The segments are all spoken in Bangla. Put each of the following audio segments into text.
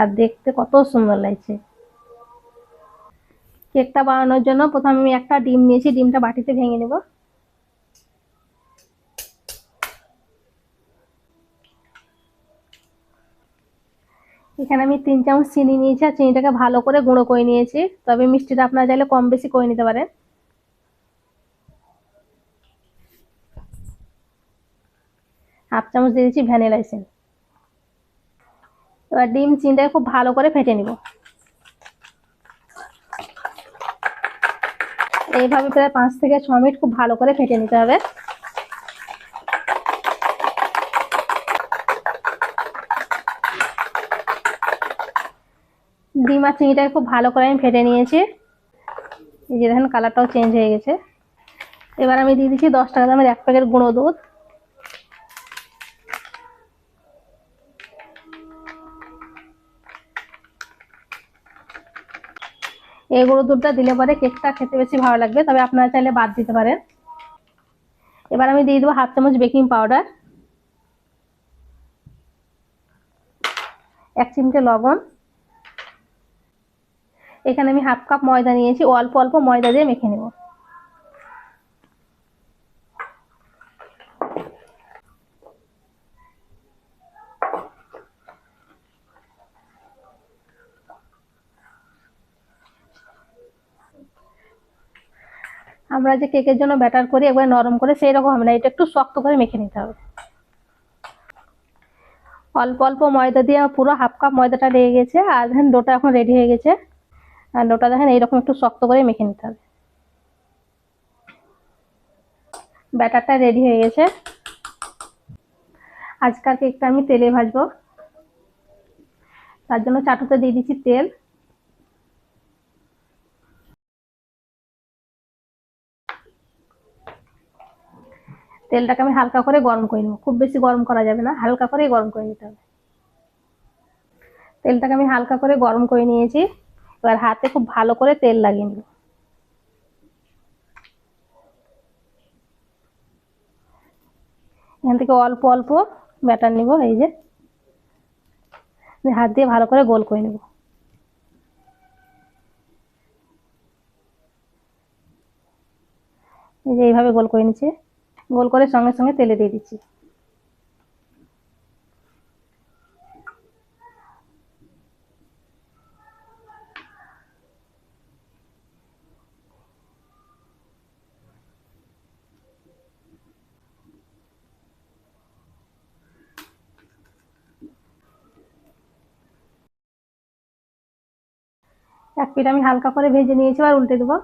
আর দেখতে কত সুন্দর লাগছে। কেকটা বানানোর জন্য প্রথমে আমি একটা ডিম নিয়েছি, ডিমটা বাটিতে ভেঙে নেব। এখানে আমি তিন চামচ চিনি নিয়েছি আর চিনিটাকে ভালো করে গুঁড়ো করে নিয়েছি। তবে মিষ্টিটা আপনারা চাইলে কম বেশি করে নিতে পারেন। হাফ চামচ দিয়ে দিচ্ছি ভ্যানিলা এসেন্স। এবার ডিম চিনিটাকে খুব ভালো করে ফেটে নিব। এইভাবে প্রায় পাঁচ থেকে ছ মিনিট খুব ভালো করে ফেটে নিতে হবে। ডিম আর চিনিটাকে খুব ভালো করে আমি ফেটে নিয়েছি। এই যে দেখেন কালারটাও চেঞ্জ হয়ে গেছে। এবার আমি দিয়ে দিচ্ছি দশ টাকা দামের এক প্যাকেট গুঁড়ো দুধ। এই গুঁড়ো দুধটা দিলে পরে কেকটা খেতে বেশি ভালো লাগবে, তবে আপনারা চাইলে বাদ দিতে পারেন। এবার আমি দিয়ে দেবো হাফ চামচ বেকিং পাউডার, এক চিমটে লবণ। এখানে আমি হাফ কাপ ময়দা নিয়েছি, অল্প অল্প ময়দা দিয়ে মেখে নেব। আমরা যে কেকের জন্য ব্যাটার করি, একবার নরম করে সেই রকম হবে না, এটা একটু শক্ত করে মেখে নিতে হবে। অল্প অল্প ময়দা দিয়ে আমার পুরো হাফ কাপ ময়দাটা লেগে গেছে, আর দেখেন ডোটা এখন রেডি হয়ে গেছে। আর ডোটা দেখেন এইরকম একটু শক্ত করে মেখে নিতে হবে। ব্যাটারটা রেডি হয়ে গেছে। আজকাল কেকটা আমি তেলে ভাজবো। তার জন্য চাটুতে দিয়ে দিচ্ছি তেল। তেলটাকে আমি হালকা করে গরম করে নেব। খুব বেশি গরম করা যাবে না, হালকা করেই গরম করে নিতে হবে। তেলটাকে আমি হালকা করে গরম করে নিয়েছি। এবার হাতে খুব ভালো করে তেল লাগিয়ে নেব। এখান থেকে অল্প অল্প ব্যাটার নিব, এই যে। হাত দিয়ে ভালো করে গোল করে নেব। এই যে এইভাবে গোল করে নিচ্ছে। গোল করে সঙ্গে সঙ্গে তেলে দিয়ে দিচ্ছি। এক পিঠ আমি হালকা করে ভেজে নিয়েছি আর উল্টে দেবো।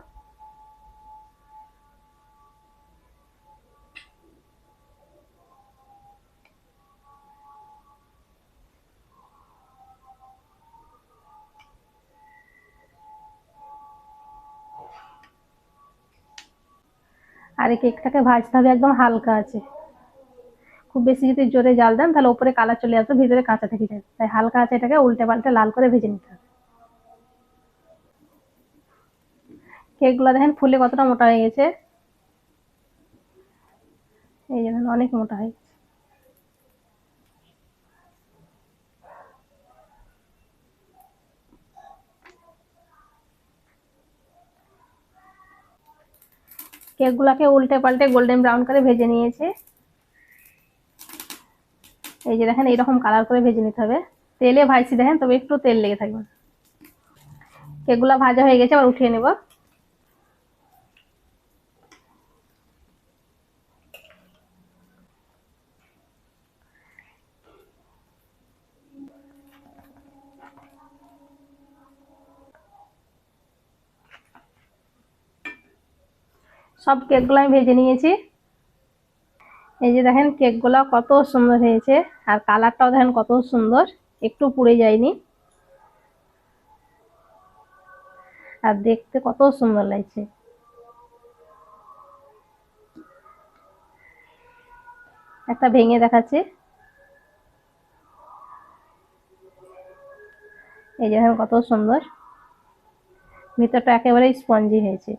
আর এই কেকটাকে ভাজতে হবে একদম হালকা আছে। খুব বেশি যদি জোরে জাল দেন, তাহলে ওপরে কালার চলে আসবে, ভিতরে কাঁচা থেকে যাবে তাই হালকা আছে এটাকে, উল্টে পাল্টে লাল করে ভেজে নিতে হবে। কেকগুলো দেখেন ফুলে কতটা মোটা হয়ে গেছে। এই জন্য অনেক মোটা হয়ে গেছে কেকগুলোকে উল্টে পাল্টে গোল্ডেন ব্রাউন করে ভেজে নিয়েছে। এই যে দেখেন, এইরকম কালার করে ভেজে নিতে হবে। তেলে ভাজছি দেখেন, তবে একটু তেল লেগে থাকবে। কেকগুলো ভাজা হয়ে গেছে আবার উঠিয়ে নেব। সব কেকগুলো আমি ভেজে নিয়েছি। এই যে দেখেন, কেকগুলো কত সুন্দর হয়েছে, আর কালারটাও দেখেন কত সুন্দর, একটু পুড়ে যায়নি। আর দেখতে কত সুন্দর লাগছে। একটা ভেঙে দেখাচ্ছে। এই যে দেখেন কত সুন্দর। ভিতরটা একেবারেই স্পঞ্জি হয়েছে।